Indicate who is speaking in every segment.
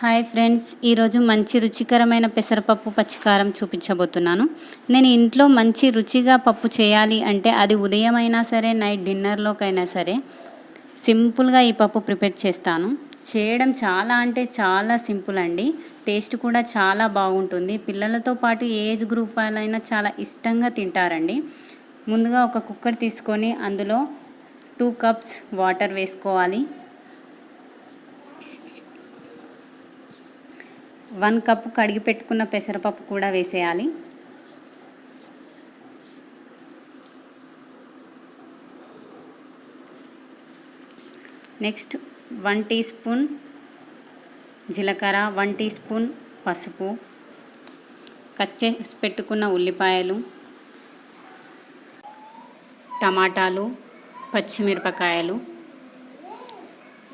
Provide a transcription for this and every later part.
Speaker 1: Hi friends ఈరోజు మంచి రుచికరమైన పెసరపప్పు పచ్చికారం చూపించబోతున్నాను. నేను ఇంట్లో మంచి రుచిగా పప్పు చేయాలి అంటే అది ఉదయం అయినా సరే నైట్ డిన్నర్లోకైనా సరే సింపుల్గా ఈ పప్పు ప్రిపేర్ చేస్తాను. చేయడం చాలా అంటే చాలా సింపుల్ అండి. టేస్ట్ కూడా చాలా బాగుంటుంది. పిల్లలతో పాటు ఏజ్ గ్రూప్ వాళ్ళైనా చాలా ఇష్టంగా తింటారండి. ముందుగా ఒక కుక్కర్ తీసుకొని అందులో టూ కప్స్ వాటర్ వేసుకోవాలి. వన్ కప్పు కడిగి పెట్టుకున్న పెసరపప్పు కూడా వేసేయాలి. నెక్స్ట్ వన్ టీ స్పూన్ జీలకర్ర వన్ టీ స్పూన్ పసుపు కచ్చే పెట్టుకున్న ఉల్లిపాయలు టమాటాలు పచ్చిమిరపకాయలు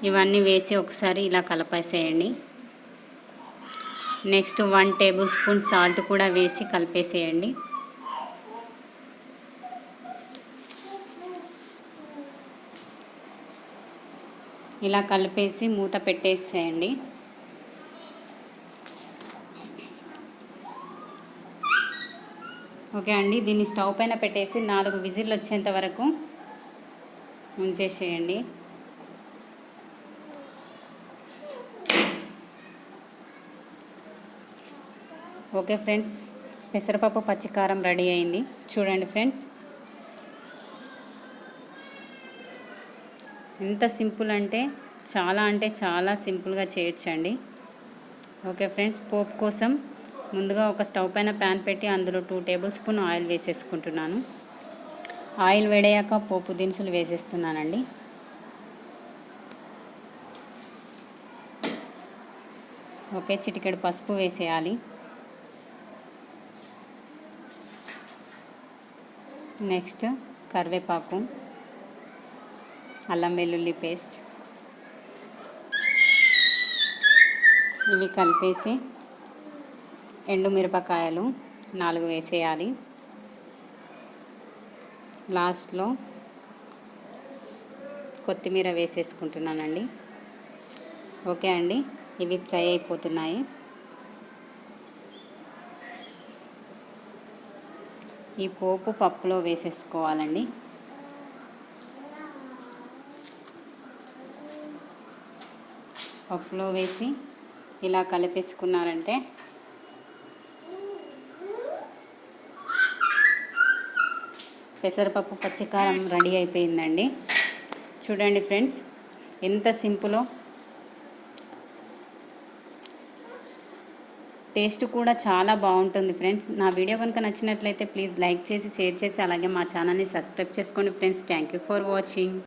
Speaker 1: ఇవన్నీ వేసి ఒకసారి ఇలా కలపేసేయండి. Next one tablespoon salt కూడా వేసి కలిపేసేయండి. ఇలా కలిపేసి మూత పెట్టేసేయండి. ఓకే అండి దీన్ని స్టవ్ పైన పెట్టేసి నాలుగు విజిల్లు వచ్చేంత వరకు ఉంచేసేయండి. ఓకే ఫ్రెండ్స్ పెసరపప్పు పచ్చికారం రెడీ అయింది. చూడండి ఫ్రెండ్స్. ఎంత సింపుల్ అంటే చాలా అంటే చాలా సింపుల్గా చేయొచ్చండి. ఓకే ఫ్రెండ్స్ పోపు కోసం ముందుగా ఒక స్టవ్ పైన ప్యాన్ పెట్టి అందులో టూ టేబుల్ స్పూన్ ఆయిల్ వేసేసుకుంటున్నాను. ఆయిల్ వేడయ్యాక పోపు దినుసులు వేసేస్తున్నానండి. ఓకే చిటికెడు పసుపు వేసేయాలి. నెక్స్ట్ కరివేపాకు అల్లం వెల్లుల్లి పేస్ట్. ఇవి కలిపేసి ఎండుమిరపకాయలు నాలుగు వేసేయాలి. లాస్ట్లో కొత్తిమీర వేసేసుకుంటున్నానండి. ఓకే అండి ఇవి ఫ్రై అయిపోతున్నాయి. ఈ పోపు పప్పులో వేసేసుకోవాలండి. పప్పులో వేసి ఇలా కలిపేసుకున్నారంటే పెసరపప్పు పచ్చికారం రెడీ అయిపోయిందండి. చూడండి ఫ్రెండ్స్ ఎంత సింపులో టేస్ట్ కూడా చాలా బాగుంటుంది ఫ్రెండ్స్. నా వీడియో కనుక నచ్చినట్లయితే ప్లీజ్ లైక్ చేసి షేర్ చేసి అలాగే మా ఛానల్ని సబ్స్క్రైబ్ చేసుకోండి friends. Thank you for watching.